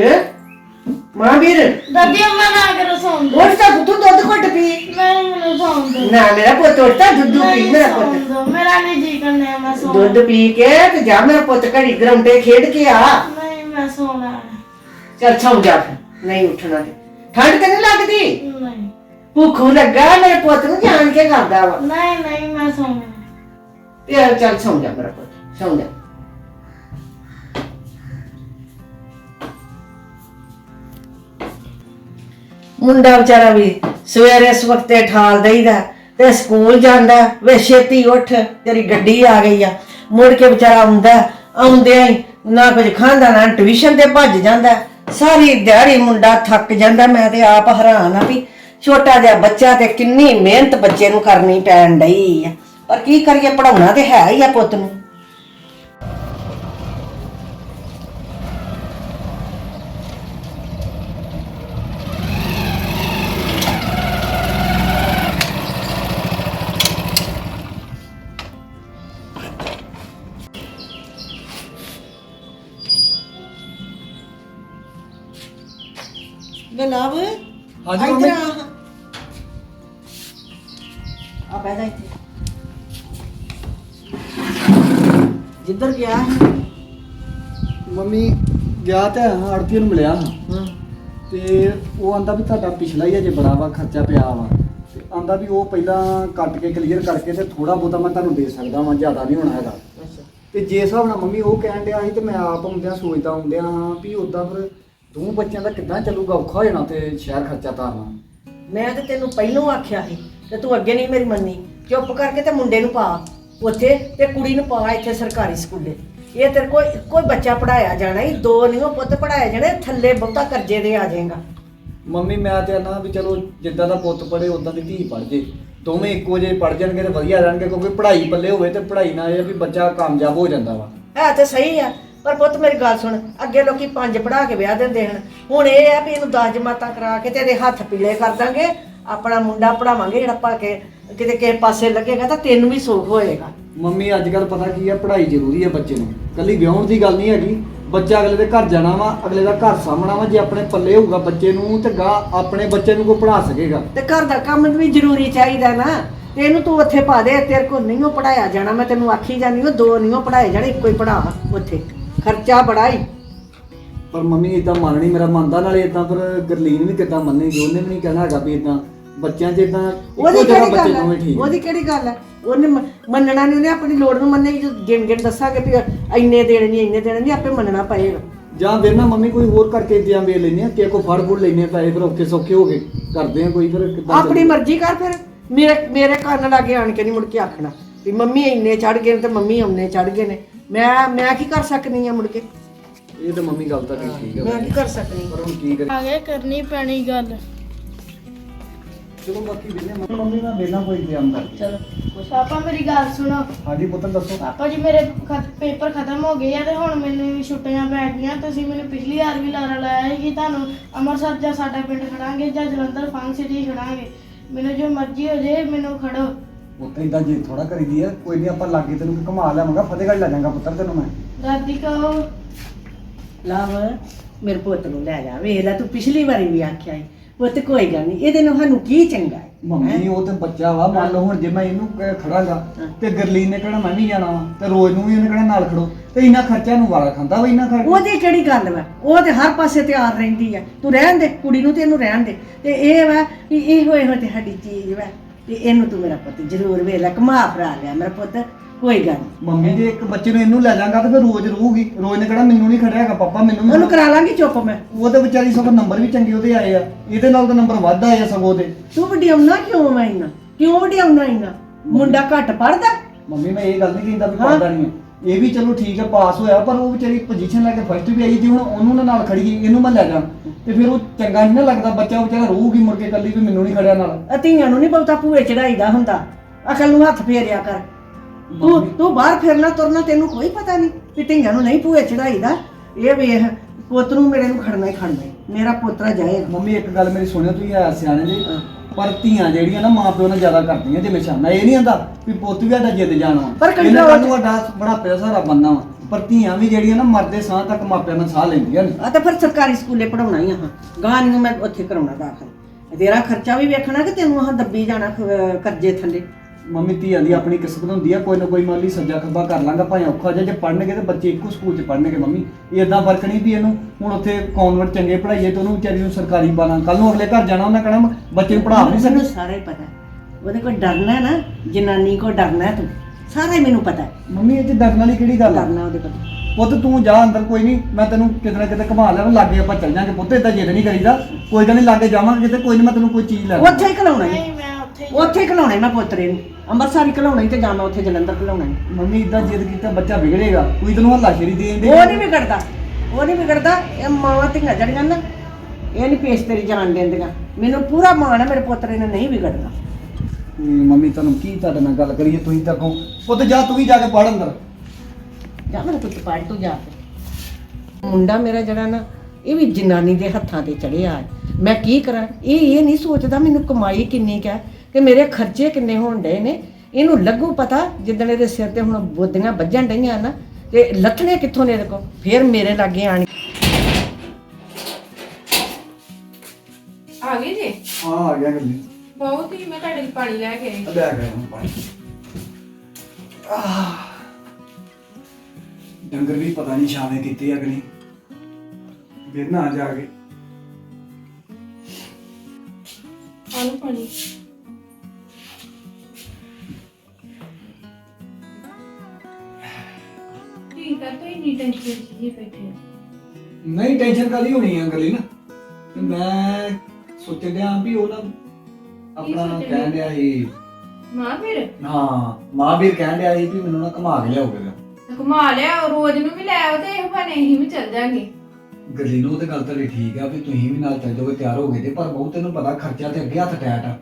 ਮਹਾਵੀਰ ਦਾਦੀ ਅੰਮਾ ਨਾ ਕਰੋ ਸੌਣ ਦੋ ਉੱਠ ਤਾਂ ਦੁੱਧ ਘੁੱਟ ਪੀ। ਨਹੀਂ ਮੈਨੂੰ ਦੋ ਨਾ ਮੇਰਾ ਪੁੱਤ ਤਾਂ ਦੁੱਧ ਪੀ ਮੇਰਾ ਪੁੱਤ। ਮੇਰਾ ਨਹੀਂ ਜੀ ਕਰਨੇ ਮੈਂ ਸੌਣ। ਦੁੱਧ ਪੀ ਕੇ ਤੇ ਜਾ ਮੇਰਾ ਪੁੱਤ ਘੜੀ ਗਰਾਉਂਡੇ ਖੇਡ ਕੇ ਆ। ਨਹੀਂ ਮੈਂ ਸੌਣਾ ਚੱਲ ਸੌਂ ਜਾ ਨਹੀਂ ਉੱਠਣਾ ਤੇ। ਠੰਡ ਤੇ ਨਹੀਂ ਲੱਗਦੀ? ਨਹੀਂ। ਭੁੱਖੂ ਲੱਗਾ ਮੇਰੇ ਪੁੱਤ ਨੂੰ ਜਾਣ ਕੇ ਕਰਦਾ ਵਾ। ਨਹੀਂ ਨਹੀਂ ਮੈਂ ਸੌਣਾ ਤੇ ਚੱਲ ਸੌਂ ਜਾ ਮੇਰਾ ਪੁੱਤ। ਸੌਂ ਜਾ। ਮੁੰਡਾ ਵਿਚਾਰਾ ਵੀ ਸਵੇਰੇ ਇਸ ਵਕਤੇ ਠਾਲ ਦਈਦਾ ਤੇ ਸਕੂਲ ਜਾਂਦਾ, ਵੇ ਛੇਤੀ ਉੱਠ, ਤੇਰੀ ਗੱਡੀ ਆ ਗਈ ਆ। ਮੁੜ ਕੇ ਵਿਚਾਰਾ ਆਉਂਦਾ, ਆਉਂਦਿਆਂ ਹੀ ਨਾ ਕੁਝ ਖਾਂਦਾ, ਨਾ ਟਿਊਸ਼ਨ ਤੇ ਭੱਜ ਜਾਂਦਾ। ਸਾਰੀ ਦਿਹਾੜੀ ਮੁੰਡਾ ਥੱਕ ਜਾਂਦਾ, ਮੈਂ ਤੇ ਆਪ ਹੈਰਾਨ ਆ ਵੀ ਛੋਟਾ ਜਿਹਾ ਬੱਚਾ ਤੇ ਕਿੰਨੀ ਮਿਹਨਤ ਬੱਚੇ ਨੂੰ ਕਰਨੀ ਪੈਣ ਡਈ ਆ। ਪਰ ਕੀ ਕਰੀਏ ਪੜਾਉਣਾ ਤੇ ਹੈ ਹੀ ਆ ਪੁੱਤ ਨੂੰ। ਹਾਂਜੀ ਮੰਮੀ। ਆ। ਬਹਿ ਜਾ ਇੱਥੇ। ਜਿੱਧਰ ਗਿਆ ਹੈ ਮੰਮੀ ਗਿਆ ਤੇ ਆੜਤੀ ਨੂੰ ਮਿਲਿਆ। ਹਾਂ। ਤੇ ਉਹ ਆਂਦਾ ਵੀ ਤੁਹਾਡਾ ਪਿਛਲਾ ਹੀ ਅਜੇ ਬੜਾ ਵਾ ਖਰਚਾ ਪਿਆ ਵਾ। ਤੇ ਆਂਦਾ ਵੀ ਉਹ ਪਹਿਲਾਂ ਕੱਟ ਕੇ ਕਲੀਅਰ ਕਰਕੇ ਤੇ ਥੋੜਾ ਬਹੁਤਾ ਮੈਂ ਤੁਹਾਨੂੰ ਦੇ ਸਕਦਾ ਵਾਂ ਜ਼ਿਆਦਾ ਨਹੀਂ ਹੋਣਾ ਹੈਗਾ। ਅੱਛਾ। ਤੇ ਜੇ ਹਿਸਾਬ ਨਾਲ ਮੰਮੀ ਉਹ ਕਹਿਣ ਡਿਆ ਸੀ ਤੇ ਮੈਂ ਆਪ ਹੁੰਦਿਆਂ ਸੋਚਦਾ ਹੁੰਦਿਆਂ ਹਾਂ ਵੀ ਉਦਾਂ ਫਿਰ ਦੋ ਬੱਚਿਆਂ ਦਾ ਕਿੱਦਾਂ ਚੱਲੂਗਾ? ਔਖਾ ਹੋ ਜਾਣਾ ਤੇ ਸ਼ਹਿਰ ਖਰਚਾ ਤਾਰਨਾ ਮੈਂ ਤੇ ਤੈਨੂੰ ਪਹਿਲਾਂ ਆਖਿਆ ਸੀ ਤੇ ਤੂੰ ਅੱਗੇ ਨਹੀਂ ਮੇਰੀ ਮੰਨੀ। ਚੁੱਪ ਕਰਕੇ ਤੇ ਮੁੰਡੇ ਨੂੰ ਪਾ। ਉੱਥੇ ਤੇ ਕੁੜੀ ਨੂੰ ਪਾ ਇੱਥੇ ਸਰਕਾਰੀ ਸਕੂਲੇ। ਇਹ ਤੇਰੇ ਕੋਲ ਇੱਕੋ ਹੀ ਬੱਚਾ ਪੜਾਇਆ ਜਾਣਾ ਹੀ ਦੋ ਨਹੀਂ ਉਹ ਪੁੱਤ ਪੜਾਇਆ ਜਾਣੇ ਥੱਲੇ ਬਹੁਤਾ ਕਰਜ਼ੇ ਦੇ ਆ ਜਾਏਗਾ। ਮੰਮੀ ਮੈਂ ਤੇ ਆਨਾ ਵੀ ਚਲੋ ਜਿੱਦਾਂ ਦਾ ਪੁੱਤ ਪੜੇ ਉਦਾਂ ਦੀ ਧੀ ਪੜ ਜੇ। ਦੋਵੇਂ ਇੱਕੋ ਜਿਹੇ ਪੜ ਜਾਣਗੇ ਤੇ ਵਧੀਆ ਰਹਿਣਗੇ ਕਿਉਂਕਿ ਪੜ੍ਹਾਈ ਪੱਲੇ ਹੋਵੇ ਤੇ ਪੜ੍ਹਾਈ ਨਾਲ ਇਹ ਆ ਵੀ ਬੱਚਾ ਕਾਮਯਾਬ ਹੋ ਜਾਂਦਾ ਵਾ। ਹੈ ਤੇ ਸਹੀ ਆ। ਪਰ ਪੁੱਤ ਮੇਰੀ ਗੱਲ ਸੁਣ ਅੱਗੇ ਲੋਕੀ ਪੰਜ ਪੜਾ ਕੇ ਵਿਆਹ ਦਿੰਦੇ ਹਨ। ਹੁਣ ਇਹ ਆ ਵੀ ਇਹਨੂੰ 10 ਜਮਾਤਾਂ ਕਰਾ ਕੇ ਤੇ ਇਹਦੇ ਹੱਥ ਪੀਲੇ ਕਰ ਦਾਂਗੇ ਆਪਣਾ ਮੁੰਡਾ ਪੜਾਵਾਂਗੇ ਜਿਹੜਾ ਪਾ ਕੇ ਕਿਤੇ ਕਿਸੇ ਪਾਸੇ ਲੱਗੇਗਾ ਤਾਂ ਤੈਨੂੰ ਵੀ ਸੁੱਖ ਹੋਏਗਾ। ਮੰਮੀ ਅੱਜ ਕੱਲ ਪਤਾ ਕੀ ਆ ਪੜ੍ਹਾਈ ਜ਼ਰੂਰੀ ਆ ਬੱਚੇ ਨੂੰ। ਕੱਲੀ ਵਿਆਹਣ ਦੀ ਗੱਲ ਨਹੀਂ ਹੈਗੀ। ਬੱਚਾ ਅਗਲੇ ਦੇ ਘਰ ਜਾਣਾ ਵਾ ਅਗਲੇ ਦਾ ਘਰ ਸਾਹਮਣਾ ਵਾ ਜੇ ਆਪਣੇ ਪੱਲੇ ਹੋਊਗਾ ਬੱਚੇ ਨੂੰ ਤੇ ਗਾ ਆਪਣੇ ਬੱਚੇ ਨੂੰ ਕੋ ਪੜ੍ਹਾ ਸਕੇਗਾ। ਤੇ ਘਰ ਦਾ ਕੰਮ ਵੀ ਜ਼ਰੂਰੀ ਚਾਹੀਦਾ ਨਾ। ਤੇ ਇਹਨੂੰ ਤੂੰ ਉੱਥੇ ਪਾ ਦੇ ਤੇਰੇ ਕੋਲ ਨਹੀਂ ਉਹ ਪੜਾਇਆ ਜਾਣਾ ਮੈਂ ਤੈਨੂੰ ਆਖੀ ਜਾਂਦੀ ਉਹ ਦੋ ਨਹੀਂ ਉਹ ਪੜਾਏ ਜਾਣੇ ਇੱਕੋ ਹੀ ਪੜਾ ਉੱਥੇ। ਖਰਚਾ ਬੜਾ ਹੀ ਪਰ ਮੰਮੀ ਇਦਾਂ ਮੰਨਣੀ ਮੇਰਾ ਮੰਨਦਾ ਨਾਲੇ ਇਦਾਂ ਫਿਰ ਗਰਲੀਨ ਵੀ ਕਿੱਦਾਂ ਮੰਨੇਗੀ ਉਹਨੇ ਵੀ ਨਹੀਂ ਕਹਿਣਾ ਹੈਗਾ ਵੀ ਇਦਾਂ ਬੱਚਿਆਂ 'ਚ ਇਦਾਂ ਉਹਦੀ ਕਿਹੜੀ ਗੱਲ ਹੈ ਉਹਦੀ ਕਿਹੜੀ ਗੱਲ ਹੈ ਉਹਨੇ ਮੰਨਣਾ ਨਹੀਂ ਉਹਨੇ ਆਪਣੀ ਲੋੜ ਨੂੰ ਮੰਨੇਗੀ ਜੋ ਗਿਣ ਗਿਣ ਦੱਸਾਂਗੇ ਵੀ ਇੰਨੇ ਦੇਣੇ ਨਹੀਂ ਇੰਨੇ ਦੇਣੇ ਨਹੀਂ ਆਪੇ ਮੰਨਣਾ ਪਏਗਾ। ਜਾਂ ਫਿਰ ਨਾ ਮੰਮੀ ਕੋਈ ਹੋਰ ਕਰਕੇ ਇੰਤਜ਼ਾਮ ਵੇ ਲੈਨੇ ਆ ਕਿ ਕੋ ਫੜ ਫੁੜ ਲੈਨੇ ਪੈਸੇ ਫਿਰ ਔਖੇ ਸੌਖੇ ਹੋ ਗਏ। ਕਰਦੇ ਆ ਕੋਈ ਫਿਰ ਕਿੱਦਾਂ ਆਪਣੀ ਮਰਜ਼ੀ ਕਰ ਫਿਰ। ਮੇਰੇ ਮੇਰੇ ਕੰਨ ਲਾਗੇ ਆਣ ਕੇ ਨਹੀਂ ਮੁੜ ਕੇ ਆਖਣਾ ਵੀ ਮੰਮੀ ਇੰਨੇ ਚੜ ਗਏ ਤੇ ਮੰਮੀ ਉਹਨੇ ਚੜ ਗਏ ਨੇ। ਮੈਂ ਮੈਂ ਕੀ ਕਰ ਸਕਨੀ ਆ ਮੁੜ ਕੇ? ਇਹ ਤਾਂ ਮੰਮੀ ਗੱਲ ਤਾਂ ਠੀਕ ਹੈ ਮੈਂ ਕੀ ਕਰ ਸਕਨੀ ਪਰ ਹੁਣ ਕੀ ਕਰੀਏ? ਆਗੇ ਕਰਨੀ ਪੈਣੀ ਗੱਲ। ਚਲੋ ਬਾਕੀ ਵੇਲੇ ਮੰਮੀ ਮੈਂ ਵੇਲਾ ਕੋਈ ਇੰਤਜ਼ਾਮ ਕਰ ਚਲੋ ਪਾਪਾ ਮੇਰੀ ਗੱਲ ਸੁਣੋ। ਹਾਂਜੀ ਪੁੱਤਰ ਦੱਸੋ। ਪਾਪਾ ਜੀ ਮੇਰੇ ਪੇਪਰ ਖਤਮ ਹੋ ਗਏ ਆ ਤੇ ਹੁਣ ਮੈਨੂੰ ਵੀ ਛੁੱਟੀਆਂ ਪੈ ਗਈਆਂ। ਤੁਸੀਂ ਮੈਨੂੰ ਪਿਛਲੀ ਵਾਰ ਵੀ ਲਾਰਾ ਲਾਇਆ ਸੀ ਕਿ ਤੁਹਾਨੂੰ ਅੰਮ੍ਰਿਤਸਰ ਜਾਂ ਸਾਡਾ ਪਿੰਡ ਖੜਾਂਗੇ ਜਾਂ ਜਲੰਧਰ ਫਨ ਸਿਟੀ ਖੜਾਂਗੇ। ਮੈਨੂੰ ਜੋ ਮਰਜ਼ੀ ਹੋ ਜੇ ਮੈਨੂੰ ਖੜੋ। ਉੱਤੇ ਇਦਾਂ ਜੇ ਥੋੜਾ ਕਰੀਦੀ ਆ ਕੋਈ ਨਹੀਂ ਆਪਾਂ ਲਾਗੇ ਤੈਨੂੰ ਘੁਮਾ ਲਿਆਵਾਂਗਾ ਫਤਿਹਗੜ੍ਹ ਲੈ ਜਾਵਾਂਗਾ ਪੁੱਤਰ ਤੈਨੂੰ ਮੈਂ। ਦਾਦੀ ਕਹੋ। ਲਵ ਮੇਰੇ ਪੁੱਤ ਨੂੰ ਲੈ ਜਾ ਵੇਖ ਲੈ ਤੂੰ ਪਿਛਲੀ ਵਾਰੀ ਵੀ ਆਖਿਆ ਸੀ ਪੁੱਤ ਕੋਈ ਗੱਲ ਨਹੀਂ ਇਹਦੇ ਨੂੰ ਸਾਨੂੰ ਕੀ ਚੰਗਾ ਹੈ? ਮੰਮੀ ਉਹ ਤੇ ਬੱਚਾ ਵਾ ਮੰਨ ਲਓ ਹੁਣ ਜੇ ਮੈਂ ਇਹਨੂੰ ਕ- ਖੜਾਂਗਾ ਹਾਂ। ਤੇ ਗਰਲੀਨ ਨੇ ਕਹਿਣਾ ਮੈਂ ਵੀ ਜਾਣਾ ਵਾ ਤੇ ਰੋਜ਼ ਨੂੰ ਵੀ ਉਹਨੇ ਕਹਿਣਾ ਨਾਲ ਖੜੋ ਤੇ ਇੰਨਾ ਖਰਚਾ ਨੂੰ ਵਾਲਾ ਖਾਂਦਾ ਵਾ ਇੰਨਾ ਖਰਚਾ। ਉਹਦੀ ਕਿਹੜੀ ਗੱਲ ਵਾ? ਉਹ ਤੇ ਹਰ ਪਾਸੇ ਤਿਆਰ ਰਹਿੰਦੀ ਆ। ਤੂੰ ਰਹਿਣ ਦੇ ਕੁੜੀ ਨੂੰ ਤੇ ਇਹਨੂੰ ਰਹਿਣ ਦੇ ਤੇ ਇਹ ਵਾ ਵੀ ਇਹ ਹੋਏ ਹੋ ਤੇ ਸਾਡੀ ਚੀਜ਼ ਵਾ। ਤੇ ਇਹਨੂੰ ਤੂੰ ਮੇਰਾ ਪੁੱਤ ਜ਼ਰੂਰ ਵੇਖ ਲੈ ਘੁਮਾ ਫਰਾ ਲਿਆ ਮੇਰਾ ਪੁੱਤ ਕੋਈ ਗੱਲ। ਮੰਮੀ ਜੇ ਇੱਕ ਬੱਚੇ ਨੂੰ ਇਹਨੂੰ ਲੈ ਜਾਵਾਂਗਾ ਤੇ ਫਿਰ ਰੋਜ਼ ਰਹੂਗੀ। ਰੋਜ਼ ਨੇ ਕਹਿਣਾ ਮੈਨੂੰ ਨਹੀਂ ਖੜਿਆਗਾ ਪਾਪਾ ਮੈਨੂੰ ਵੀ ਉਹਨੂੰ ਕਰਾ ਲਾਂਗੀ ਚੁੱਪ ਮੈਂ। ਉਹ ਤੇ ਵਿਚਾਰੀ ਸਗੋਂ ਨੰਬਰ ਵੀ ਚੰਗੇ ਉਹਦੇ ਆਏ ਆ। ਇਹਦੇ ਨਾਲ ਤਾਂ ਨੰਬਰ ਵੱਧ ਆਏ ਆ ਸਗੋਂ ਉਹਦੇ। ਤੂੰ ਵਡਿਆਉਣਾ ਕਿਉਂ ਮੈਂ ਇੰਨਾ? ਕਿਉਂ ਵਡਿਆਉਣਾ ਇੰਨਾ? ਮੁੰਡਾ ਘੱਟ ਪੜਦਾ ਮੰਮੀ ਮੈਂ ਇਹ ਗੱਲ ਨਹੀਂ ਕਹਿੰਦਾ ਵੀ ਹਾਂ। ਪੜਦਾ ਨਹੀਂ ਹੈ। ਇਹ ਵੀ ਚਲੋ ਠੀਕ ਹੈ ਪਾਸ ਹੋਇਆ ਪਰ ਉਹ ਵਿਚਾਰੀ ਪੋਜੀਸ਼ਨ ਲੈ ਕੇ ਫਸਟ ਵੀ ਆਈ ਜੇ ਹੁਣ ਉਹਨੂੰ ਨਾ ਨਾਲ ਖੜੀ ਇਹਨੂੰ ਮੈਂ ਲੈ ਜਾ ਤੇ ਫਿਰ ਉਹ ਚੰਗਾ ਨਹੀਂ ਨਾ ਲੱਗਦਾ ਬੱਚਾ ਵਿਚਾਰਾ ਰਹੂਗੀ ਮੁੜ ਕੇ ਕੱਲੀ ਵੀ ਮੈਨੂੰ ਨਹੀਂ ਖੜਿਆ ਨਾਲ। ਧੀਆਂ ਨੂੰ ਨਹੀਂ ਬਹੁਤਾ ਭੂਏ ਚੜਾਈਦਾ ਹੁੰਦਾ। ਅਕਲ ਨੂੰ ਹੱਥ ਫੇਰਿਆ ਕਰ। ਤੂੰ ਤੂੰ ਬਾਹਰ ਫਿਰਨਾ ਤੁਰਨਾ ਤੈਨੂੰ ਕੋਈ ਪਤਾ ਨਹੀਂ ਕਿ ਧੀਆਂ ਨੂੰ ਨਹੀਂ ਭੂਏ ਚੜਾਈਦਾ ਇਹ ਵੇਖ ਪੁੱਤ ਨੂੰ ਮੇਰੇ ਨੂੰ ਖੜਨਾ ਹੀ ਖੜਨਾ। ਮੇਰਾ ਪੋਤਰਾ ਜਾਏਗਾ ਮੰਮੀ ਇੱਕ ਗੱਲ ਮੇਰੀ ਸੁਣਿਓ ਤੁਸੀਂ ਹੈ ਸਿਆਣੇ ਜੀ। ਪਰ ਧੀਆਂ ਜਿਹੜੀਆਂ ਨਾ ਮਾਪਿਓ ਨਾਲ ਜ਼ਿਆਦਾ ਕਰਦੀਆਂ ਜਿਵੇਂ ਸ਼ਾਨਾ ਇਹ ਨਹੀਂ ਆਂਦਾ ਵੀ ਪੁੱਤ ਵੀ ਸਾਡਾ ਜਿੱਦ ਜਾਣਾ ਪਰ ਕਈ ਇਹਨਾਂ ਲੋਕ- ਨੂੰ ਬੁਢਾਪੇ ਦਾ ਸਹਾਰਾ ਬੰਨਾ ਵਾ। ਪਰ ਧੀਆਂ ਵੀ ਜਿਹੜੀਆਂ ਨਾ ਮਰਦੇ ਸਾਹ ਤੱਕ ਮਾਪਿਆਂ ਨਾਲ ਸਾਹ ਲੈਂਦੀਆਂ ਨੇ। ਆ ਤਾਂ ਫਿਰ ਸਰਕਾਰੀ ਸਕੂਲੇ ਪੜਾਉਣਾ ਹੀ ਆ ਹਾਂ। ਗਾਂ ਨਹੀਂ ਮੈਂ ਉੱਥੇ ਕਰਾਉਣਾ ਦਾਖਲ। ਤੇਰਾ ਖਰਚਾ ਵੀ ਵੇਖਣਾ ਕਿ ਤੈਨੂੰ ਆਹ ਦੱਬੀ ਜਾਣਾ ਖ- ਕਰਜ਼ੇ ਥੱਲੇ? ਮੰਮੀ ਧੀਆਂ ਦੀ ਆਪਣੀ ਕਿਸਮਤ ਹੁੰਦੀ ਆ ਕੋਈ ਨਾ ਕੋਈ ਮਾਲੀ ਸੱਜਾ ਖੱਬਾ ਕਰ ਲਾਂਗਾ ਭਾਵੇਂ ਔਖਾ ਜਿਹਾ ਜੇ ਪੜਨਗੇ ਤੇ ਬੱਚੇ ਇੱਕੋ ਸਕੂਲ 'ਚ ਪੜਨਗੇ ਮੰਮੀ। ਇਹ ਇਦਾਂ ਫ਼ਰਕ ਨਹੀਂ ਵੀ ਇਹਨੂੰ ਹੁਣ ਉੱਥੇ ਕਨਵਰਟ ਚੰਗੇ ਪੜਾਈਏ ਤੇ ਉਹਨੂੰ ਵਿਚਾਰੀ ਨੂੰ ਸਰਕਾਰੀ ਬਾਲਾਂ ਕੱਲ ਨੂੰ ਅਗਲੇ ਘਰ ਜਾਣਾ ਉਹਨਾਂ ਕਹਿਣਾ ਬੱਚੇ ਨੂੰ ਪੜ੍ਹਾ ਨਹੀਂ ਮੈਨੂੰ ਸਕਦੇ। ਸਾਰਾ ਹੀ ਪਤਾ। ਉਹਦੇ ਕੋਲ ਡਰਨਾ ਹੈ ਨਾ ਜਨਾਨੀ ਕੋ ਡਰਨਾ ਹੈ ਤੂੰ। ਸਾਰਾ ਹੀ ਮੈਨੂੰ ਪਤਾ। ਹੈ ਮੰਮੀ ਇਹ 'ਚ ਡਰਨ ਵਾਲੀ ਕਿਹੜੀ ਗੱਲ ਆ? ਡਰਨਾ ਉਹਦੇ ਕੋਲ। ਪੁੱਤ ਤੂੰ ਜਾ ਅੰਦਰ ਕੋਈ ਨਹੀਂ ਮੈਂ ਤੈਨੂੰ ਕਿਤੇ ਨਾ ਕਿਤੇ ਘੁਮਾ ਲਿਆ ਲਾਗੇ ਆਪਾਂ ਚੱਲ ਜਾਾਂਗੇ। ਪੁੱਤ ਇਦਾਂ ਜਿੱਦ ਨਹੀਂ ਕਰੀਦਾ। ਕੋਈ ਗੱਲ ਨਹੀਂ ਲਾਗੇ ਜਾਵਾਂਗੇ ਕਿਤੇ ਕੋਈ ਨਹੀਂ ਮੈਂ ਤੈਨੂੰ ਕੋਈ ਚੀਜ਼ ਲੈ ਉੱਥੇ ਹੀ ਖਲਾਉਣਾ ਹੀ। ਨਹੀਂ ਮੈਂ ਉੱਥੇ ਹੀ ਹੀ ਖਲਾਉਣਾ ਮੈਂ ਪੋਤਰੇ ਨੂੰ। ਅੰਮ੍ਰਿਤਸਰ ਹੀ ਖਲਾਉਣਾ ਹੀ ਤੇ ਜਾਂ ਮੈਂ ਉੱਥੇ ਜਲੰਧਰ ਖਲਾਉਣਾ ਈ। ਮੰਮੀ ਇਦਾਂ ਜਿੱਦ ਕੀਤਾ ਬੱਚਾ ਵਿਗੜੇਗਾ। ਕੋਈ ਤੈਨੂੰ ਹੱਲਾ ਸ਼ੇਰੀ ਦੇਣ ਦੇ ਉਹ ਨਹੀਂ ਵਿਗੜਦਾ। ਉਹ ਨਹੀਂ ਵਿਗੜਦਾ। ਇਹ ਮਾਵਾਂ ਧੀਆਂ ਜੜੀਆਂ ਨਾ ਇਹ ਨਹੀਂ ਪੇਸ਼ ਤੇਰੀ ਜਾਣ ਦਿੰਦੀਆਂ। ਮੈਨੂੰ ਪੂਰਾ ਮਾਣ ਹੈ ਮੇਰੇ ਪੋਤਰੇ ਨੇ ਨਹੀਂ ਵਿਗੜਨਾ। ਮੰਮੀ ਤੁਹਾਨੂੰ ਕੀ ਤੁਹਾਡੇ ਨਾਲ ਗੱਲ ਕਰੀਏ ਤੁਸੀਂ ਤਾਂ ਕਹੋ ਪੁੱਤ ਜਾ ਤੂੰ ਵੀ ਜਾ ਕੇ ਪੜ ਅੰਦਰ। ਜਾ ਮੇਰੇ ਪੁੱਤ ਪੜ ਤੂੰ ਜਾ ਕੇ। ਮੁੰਡਾ ਮੇਰਾ ਜਿਹੜਾ ਨਾ ਇਹ ਵੀ ਜਨਾਨੀ ਦੇ ਹੱਥਾਂ ਤੇ ਚੜਿਆ ਹੈ। ਮੈਂ ਕੀ ਕਰਾਂ? ਇਹ ਇਹ ਨਹੀਂ ਸੋਚਦਾ ਮੈਨੂੰ ਕਮਾਈ ਕਿੰਨੀ ਕੁ ਹੈ। ਕਿ ਮੇਰੇ ਖਰਚੇ ਕਿੰਨੇ ਹੋਣ ਡਏ ਨੇ? ਇਹਨੂੰ ਲੱਗੂ ਪਤਾ ਜਿੱਦਣ ਇਹਦੇ ਸਿਰ ਤੇ ਹੁਣ ਬੋਦੀਆਂ ਵੱਜਣ ਡਈਆਂ ਨਾ ਤੇ ਲੱਥਣੇ ਕਿੱਥੋਂ ਨੇ ਇਹਦੇ ਕੋ ਫਿਰ ਮੇਰੇ ਲਾਗੇ ਆਣ ਆ ਗਏ ਜੀ? ਹਾਂ ਆ ਗਿਆ ਗੱਲੀ ਬਹੁਤ ਹੀ ਮੈਂ ਤੁਹਾਡੇ ਲਈ ਪਾਣੀ ਲੈ ਕੇ ਆਈ ਲੈ ਗਿਆ ਹੁਣ ਪਾਣੀ। ਆਹ। ਡੰਗਰ ਵੀ ਪਤਾ ਨਹੀਂ ਛਾਵੇਂ ਕਿਤੇ ਅਗਲੀ ਵੇਨਾ ਜਾ ਕੇ। ਆ ਲਓ ਪਾਣੀ। ਇੰਨੀ ਟੈਨਸ਼ਨ ਜੀ ਬੈਠੇ ਹੋ। ਨਹੀਂ ਟੈਨਸ਼ਨ ਕਾਦੀ ਹੋਣੀ ਆ ਗਲੀ ਨਾ? ਤੇ ਮੈਂ ਸੋਚਣ ਡਿਆ ਵੀ ਉਹ ਨਾ ਆਪਣਾ ਸੋਚਣ ਕਹਿਣ ਡਿਆ ਸੀ। ਮਾਂ ਫਿਰ? ਹਾਂ ਮਾਂ ਵੀਰ ਕਹਿਣ ਡਿਆ ਸੀ ਵੀ ਮੈਨੂੰ ਨਾ ਘੁਮਾ ਕੇ ਲਿਆਓਗੇ ਘੁਮਾ ਲਿਆ ਰੋਜ਼ ਨੂੰ ਵੀ ਲੈ ਆਓ ਤੇ ਇਹ ਬਣੇ ਹੀ ਵੀ ਚੱਲ ਜਾਾਂਗੇ। ਗੱਲੀ ਨੂੰ ਤੇ ਗੱਲ ਤੁਹਾਡੀ ਠੀਕ ਆ ਵੀ ਤੁਸੀਂ ਵੀ ਨਾਲ ਚੱਲ ਜਾਓਗੇ ਤਿਆਰ ਹੋ ਗਏ ਤੇ ਪਰ ਬਹੁਤ ਤੈਨੂੰ ਪਤਾ ਖਰਚਾ ਤੇ ਅੱਗੇ ਹੱਥ ਟੈਟ ਆ।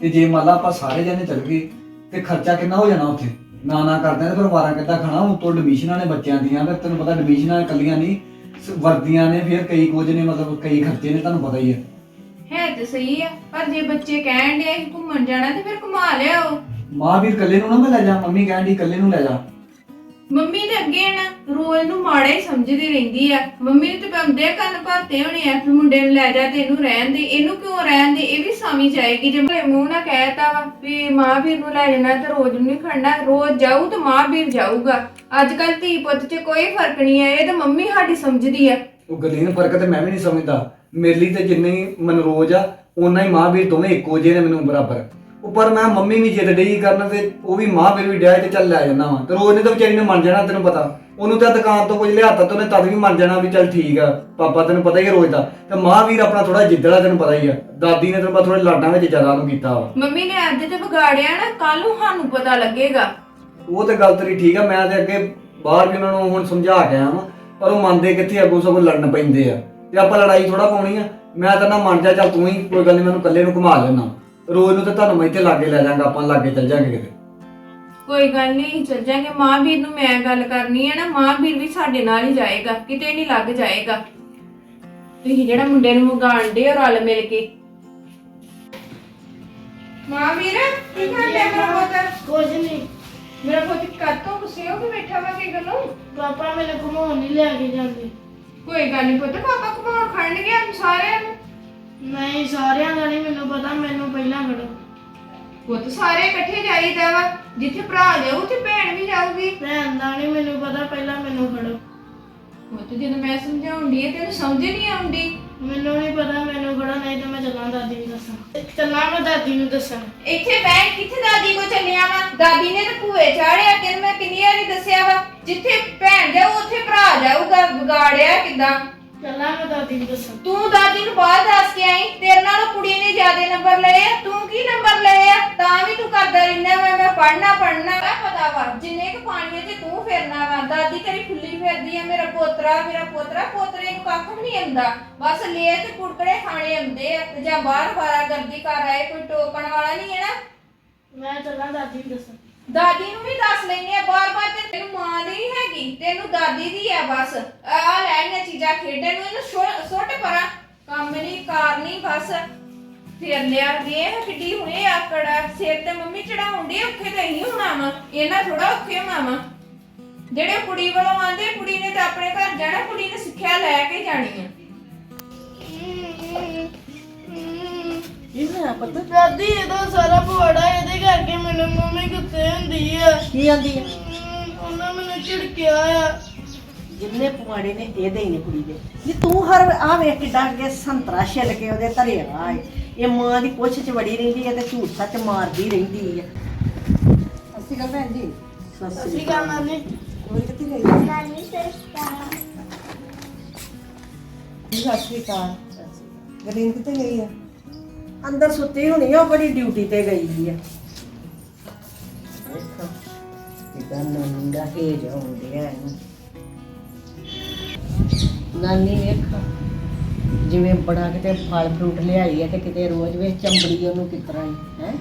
ਤੇ ਜੇ ਮੰਨ ਲਾ ਆਪਾਂ ਸਾਰੇ ਜਣੇ ਚੱਲ ਗਏ ਤੇ ਖਰਚਾ ਕਿੰਨਾ ਹੋ ਜਾਣਾ ਉੱਥੇ? ਨਾ ਨਾ ਕਰਦੇ ਤੇ ਫਿਰ ਵਾਰਾਂ ਕਿੱਦਾਂ ਖਾਣਾ? ਹੁਣ ਤੋਂ ਐਡਮਿਸ਼ਨਾਂ ਨੇ ਬੱਚਿਆਂ ਦੀਆਂ ਫਿਰ ਤੈਨੂੰ ਪਤਾ ਐਡਮਿਸ਼ਨਾਂ ਇਕੱਲੀਆਂ ਨਹੀਂ ਸ- ਵਰਦੀਆਂ ਨੇ ਫਿਰ ਕਈ ਕੁਝ ਨੇ ਮਤਲਬ ਕਈ ਖਰਚੇ ਨੇ ਤੁਹਾਨੂੰ ਪਤਾ ਹੀ ਹੈ ਹੈ ਤੇ ਸਹੀ ਆ ਪਰ ਜੇ ਬੱਚੇ ਕਹਿਣ ਦੇ ਅਸੀਂ ਘੁੰਮਣ ਜਾਣਾ ਤੇ ਫਿਰ ਘੁਮਾ ਲਿਆਓ। ਮਾਂ ਵੀਰ ਇਕੱਲੇ ਨੂੰ ਨਾ ਮੈਂ ਲੈ ਜਾ ਮੰਮੀ ਕਹਿਣ ਦੀ ਇਕੱਲੇ ਨੂੰ ਲੈ ਜਾ। ਮੰਮੀ ਦੇ ਅੱਗੇ ਨਾ ਰੋਜ਼ ਨੂੰ ਮਾੜਾ ਹੀ ਸਮਝਦੀ ਰਹਿੰਦੀ ਆ। ਮੰਮੀ ਨੇ ਤੇ ਬੰਦੇ ਕੰਨ ਭਰਤੇ ਹੋਣੇ ਆ ਫਿਰ ਮੁੰਡੇ ਨੂੰ ਲੈ ਜਾ ਤੇ ਇਹਨੂੰ ਰਹਿਣ ਦੇ, ਇਹਨੂੰ ਕਿਉਂ ਰਹਿਣ ਦੇ? ਇਹ ਵੀ ਸਾਮੀ ਜਾਏਗੀ। ਜੇ ਮੇਰੇ ਮੂੰਹ ਨਾਲ ਕਹਿਤਾ ਵਾ ਵੀ ਮਾਂ ਨੂੰ ਲੈ ਜਾਣਾ ਤੇ ਰੋਜ਼ ਨੂੰ ਨਹੀਂ ਖੜਨਾ, ਰੋਜ਼ ਜਾਊ ਤੇ ਮਾਂਵੀਰ ਜਾਊਗਾ। ਅੱਜ ਕੱਲ ਧੀ ਪੁੱਤ 'ਚ ਕੋਈ ਫ਼ਰਕ ਨਹੀਂ ਆ, ਇਹ ਤਾਂ ਮੰਮੀ ਸਾਡੀ ਸਮਝਦੀ ਆ। ਉਹ ਗੱਲੀ ਨੂੰ ਫ਼ਰਕ ਤੇ ਮੈਂ ਵੀ ਨਹੀਂ ਸਮਝਦਾ। ਮੇਰੇ ਲਈ ਤੇ ਜਿੰਨੇ ਮਨਰੋਜ ਆ, ਓਨਾ ਹੀ ਮਾਂ ਵੀਰ ਦੋਵੇਂ ਇੱਕੋ ਜਿਹੇ ਨੇ ਮੈਨੂੰ ਬਰਾਬਰ। ਉੱਪਰ ਮੈਂ ਮੰਮੀ ਵੀ ਜਿੱਦ ਡਈ ਕਰਨ ਤੇ ਉਹ ਵੀ ਮਾਂ ਵੀਰ ਵੀ ਡਿਆ ਤੇ ਚੱਲ ਲੈ ਜਾਣਾ ਵਾ। ਤੇ ਰੋਜ਼ ਨੇ ਤਾਂ ਵਿਚਾਰੀ ਨੇ ਮੰਨ ਜਾਣਾ ਤੈਨੂੰ ਪਤਾ। ਉਹਨੂੰ ਤਾਂ ਦੁਕਾਨ ਤੋਂ ਕੁਝ ਲਿਆਤਾ ਤੇ ਉਹਨੇ ਤਦ ਵੀ ਮੰਨ ਜਾਣਾ ਵੀ ਚੱਲ ਠੀਕ ਆ। ਪਾਪਾ ਤੈਨੂੰ ਪਤਾ ਹੀ ਆ ਰੋਜ਼ ਦਾ। ਤੇ ਮਾਂ ਵੀਰ ਆਪਣਾ ਥੋੜਾ ਜਿੱਦੜਾ ਤੈਨੂੰ ਪਤਾ ਹੀ ਆ। ਦਾਦੀ ਨੇ ਤੈਨੂੰ ਪਤਾ ਥੋੜੇ ਲਾਡਾਂ ਵਿੱਚ ਜ਼ਿਆਦਾ ਨੂੰ ਕੀਤਾ ਵਾ। ਮੰਮੀ ਨੇ ਅੱਜ ਤੇ ਵਿਗਾੜਿਆ ਨਾ ਕੱਲ ਨੂੰ ਸਾਨੂੰ ਪਤਾ ਲੱਗੇਗਾ। ਉਹ ਤੇ ਗੱਲ ਤੇਰੀ ਠੀਕ ਆ ਮੈਂ ਤੇ ਅੱਗੇ ਬਾਹਰ ਵੀ ਉਹਨਾਂ ਨੂੰ ਹੁਣ ਸਮਝਾ ਕੇ ਆਇਆ ਵਾਂ। ਪਰ ਉਹ ਮੰਨਦੇ ਕਿੱਥੇ ਅੱਗੋਂ ਸਗੋਂ ਲੜਨ ਪੈਂਦੇ ਆ। ਤੇ ਆਪਾਂ ਲੜਾਈ ਥੋੜਾ ਪਾਉਣੀ ਆ। ਮੈਂ ਤਾਂ ਨਾ ਮੰਨ ਜਾ ਚੱਲ ਤੂੰ ਹੀ ਕੋਈ ਗੱਲ ਨਹੀਂ ਮੈਨੂੰ ਇਕੱਲੇ ਨੂੰ ਘੁਮਾ ਲੈਣਾ ਰੋਜ਼ ਨੂੰ ਤਾਂ ਤੁਹਾਨੂੰ ਮੈਂ ਇੱਥੇ ਲਾਗੇ ਲੈ ਜਾਵਾਂਗਾ ਆਪਾਂ ਲਾਗੇ ਚੱਲ ਜਾਾਂਗੇ ਕਿਤੇ। ਕੋਈ ਗੱਲ ਨਹੀਂ ਚੱਲ ਜਾਾਂਗੇ ਮਹਾਂਵੀਰ ਨੂੰ ਮੈਂ ਗੱਲ ਕਰਨੀ ਹੈ ਨਾ ਮਹਾਂਵੀਰ ਵੀ ਸਾਡੇ ਨਾਲ ਹੀ ਜਾਏਗਾ ਕਿਤੇ ਨਹੀਂ ਲੱਗ ਜਾਏਗਾ। ਤੁਸੀਂ ਜਿਹੜਾ ਮੁੰਡੇ ਨੂੰ ਮੁਗਾਣ ਦੇ ਹੋ ਰਲ ਮਿਲ ਕੇ। ਮਹਾਂਵੀਰ ਕੀ ਕਰਦੇ ਮੇਰਾ ਪੁੱਤ? ਕੁਝ ਨਹੀਂ। ਮੇਰਾ ਪੁੱਤ ਕੱਤ ਤੋਂ ਗੁੱਸੇ ਹੋ ਕੇ ਬੈਠਾ ਵਾ ਕੀ ਗੱਲੋਂ? ਪਾਪਾ ਮੈਨੂੰ ਘੁਮਾਉਣ ਨਹੀਂ ਲੈ ਕੇ ਜਾਂਦੇ। ਕੋਈ ਗੱਲ ਨਹੀਂ ਪੁੱਤ ਪਾਪਾ ਘੁਮਾਉਣ ਖੜਨਗੇ ਆਪ ਸਾਰਿਆਂ ਨੂੰ। ਨਹੀਂ ਸਾਰਿਆਂ ਦਾ ਨਹੀਂ ਮੈਨੂੰ ਪਤਾ ਮੈਨੂੰ ਪਹਿਲਾਂ ਖੜੋ ਪੁੱਤ ਸਾਰੇ ਇਕੱਠੇ ਜਾਈਦਾ ਵਾ ਜਿੱਥੇ ਭਰਾ ਜਾਊ ਉੱਥੇ ਭੈਣ ਵੀ ਜਾਊਗੀ। ਭੈਣ ਦਾ ਨਹੀਂ ਮੈਨੂੰ ਪਤਾ ਪਹਿਲਾਂ ਮੈਨੂੰ ਖੜੋ ਪੁੱਤ ਜਦੋਂ ਮੈਂ ਸਮਝਾਉਂਦੀ ਹੈ ਤੈਨੂੰ ਸਮਝ ਨਹੀਂ ਆਉਂਦੀ। ਮੈਨੂੰ ਨਹੀਂ ਪਤਾ ਮੈਨੂੰ ਖੜੋ ਨਹੀਂ ਤਾਂ ਮੈਂ ਚੱਲਾਂ ਦਾਦੀ ਨੂੰ ਦੱਸਾਂ। ਚੱਲਾਂ ਮੈਂ ਦਾਦੀ ਨੂੰ ਦੱਸਾਂ। ਇੱਥੇ ਬੈਠ ਕਿੱਥੇ ਦਾਦੀ ਕੋ ਚੱਲਿਆ ਵਾ? ਦਾਦੀ ਨੇ ਤਾਂ ਭੂਏ ਚਾੜਿਆ ਤੈਨੂੰ ਮੈਂ ਕਿੰਨੀ ਵਾਰੀ ਦੱਸਿਆ ਵਾ ਜਿੱਥੇ ਭੈਣ ਜਾਊ ਉੱਥੇ ਭਰਾ ਜਾਊਗਾ ਵਿਗਾੜਿਆ ਕਿਦਾਂ? ਚੱਲਾਂ ਮੈਂ ਦਾਦੀ ਨੂੰ ਦੱਸਾਂ। ਤੂੰ ਦਾਦੀ ਨੂੰ ਬਾਅਦ ਦੱਸ ਕੇ ਆਈ ਤੇਰੇ ਨਾਲੋਂ ਕੁੜੀ ਨੇ ਜ਼ਿਆਦਾ ਨੰਬਰ ਲਏ ਆ। ਤੂੰ ਕੀ ਨੰਬਰ ਲਏ ਆ? ਤਾਂ ਵੀ ਤੂੰ ਕਰਦਾ ਰਹਿਣਾ ਵਾ ਮੈਂ ਪੜਨਾ ਪੜਨਾ ਵਾ ਪਤਾ ਵਾ ਜਿੰਨੇ ਕੁ ਪਾਣੀਆਂ 'ਚ ਤੂੰ ਫਿਰਨਾ ਵਾ। ਦਾਦੀ ਤੇਰੀ ਫੁੱਲੀ ਫਿਰਦੀ ਆ ਮੇਰਾ ਪੋਤਰਾ ਮੇਰਾ ਪੋਤਰਾ ਪੋਤਰੇ ਨੂੰ ਕੱਖ ਵੀ ਨਹੀਂ ਆਉਂਦਾ ਬਸ ਲੈ ਤੇ ਕੁੜਕੜੇ ਖਾਣੇ ਆਉਂਦੇ ਆ ਤੇ ਜਾਂ ਬਾਹਰ ਬਾਰਾ ਗਰਦੀ ਕਰ ਆਏ ਕੋਈ ਟੋਕਣ ਵਾਲਾ ਨਹੀਂ ਹੈ ਨਾ? ਮੈਂ ਚੱਲਾਂ ਦਾਦੀ ਨੂੰ ਦੱਸਾਂ। ਦਾਦੀ ਨੂੰ ਵੀ ਦੱਸ ਲੈਨੇ ਆ ਬਾਰ-ਬਾਰ ਤੇ ਤੈਨੂੰ ਮਾਂ ਦੀ ਨਹੀਂ ਹੈਗੀ, ਤੈਨੂੰ ਦਾਦੀ ਦੀ ਆ ਬਸ। ਆ ਲੈਣੀਆਂ ਚੀਜ਼ਾਂ ਖੇਡਣ ਨੂੰ, ਇਹਨੂੰ ਛੋ- ਸੁੱਟ ਪਰਾਂ। ਕੰਮ ਨਹੀਂ ਕਾਰ ਨਹੀਂ ਬਸ। ਫਿਰ ਲਿਆ ਵੇਖ ਕਿੱਡੀ ਹੁਣੇ ਆਕੜ। ਆ। ਸਿਰ ਤੇ ਮੰਮੀ ਚੜਾਉਂਦੀ ਔਖੇ ਤੇ ਹੀ ਹੋਣਾ ਵਾ। ਇਹਨਾਂ ਥੋੜਾ ਔਖੇ ਹੋਣਾ ਵਾ। ਜਿਹੜੇ ਕੁੜੀ ਵੱਲੋਂ ਆਂਦੇ ਕੁੜੀ ਨੇ ਤਾਂ ਆਪਣੇ ਘਰ ਜਾਣਾ, ਕੁੜੀ ਨੇ ਸਿੱਖਿਆ ਲੈ ਕੇ ਜਾਣੀ ਆ। ਕੀ ਹੋਇਆ ਪੁੱਤ? ਦਾਦੀ ਇਹਦਾ ਸਾਰਾ ਪਵਾੜਾ ਇਹਦੇ ਕਰਕੇ ਮੈਨੂੰ ਮੰਮੀ ਗੁੱਸੇ ਹੁੰਦੀ ਆ। ਕੀ ਆਂਦੀ ਆ? ਉਹਨਾਂ ਮੈਨੂੰ ਝਿੜਕਿਆ ਆ। ਜਿੰਨੇ ਪਵਾੜੇ ਨੇ ਇਹਦੇ ਹੀ ਨੇ ਕੁੜੀ ਦੇ। ਜੀ ਤੂੰ ਹਰ ਆ ਵੇਖ ਕਿੱਡਾ ਅੱਗੇ ਸੰਤਰਾ ਛਿੱਲ ਕੇ ਉਹਦੇ ਧਰਿਆ ਏ ਇਹ ਮਾਂ ਦੀ ਪੁੱਛ ਚ ਵੜੀ ਰਹਿੰਦੀ ਹੈ ਤੇ ਝੂਠ ਸੱਚ ਮਾਰਦੀ ਰਹਿੰਦੀ ਹੈ ਅਸੀਂ ਕਹ ਭੈਣ ਜੀ। ਸਤਿ ਅਸੀਂ ਕਾ ਨਾਨੀ। ਕੋਈ ਕਿੱਥੇ ਗਈ? ਨਾਨੀ ਸਤਿ ਸ਼੍ਰੀ ਅਕਾਲ। ਗਰੀਨ ਕਿੱਥੇ ਗਈ ਹੈ ਅੰਦਰ ਸੁੱਤੀ ਹੋਣੀ ਆ, ਉਹ ਬੜੀ ਡਿਊਟੀ ਤੇ ਗਈ ਹੈ ਦੇਖੋ ਕਿਦਾਂ ਨਾਨੀ ਦਾ ਹੇਜ ਆ ਨਾਨੀ ਵੇਖ, ਜਿਵੇਂ ਬੜਾ ਕਿਤੇ ਫਲ ਫਰੂਟ ਲਿਆਈ ਹੈ ਤੇ ਕਿਤੇ ਰੋਜ਼ ਵੇ ਚੰਬੜੀ ਉਹਨੂੰ ਕਿਤਰਾ ਹੀ, ਹੈ?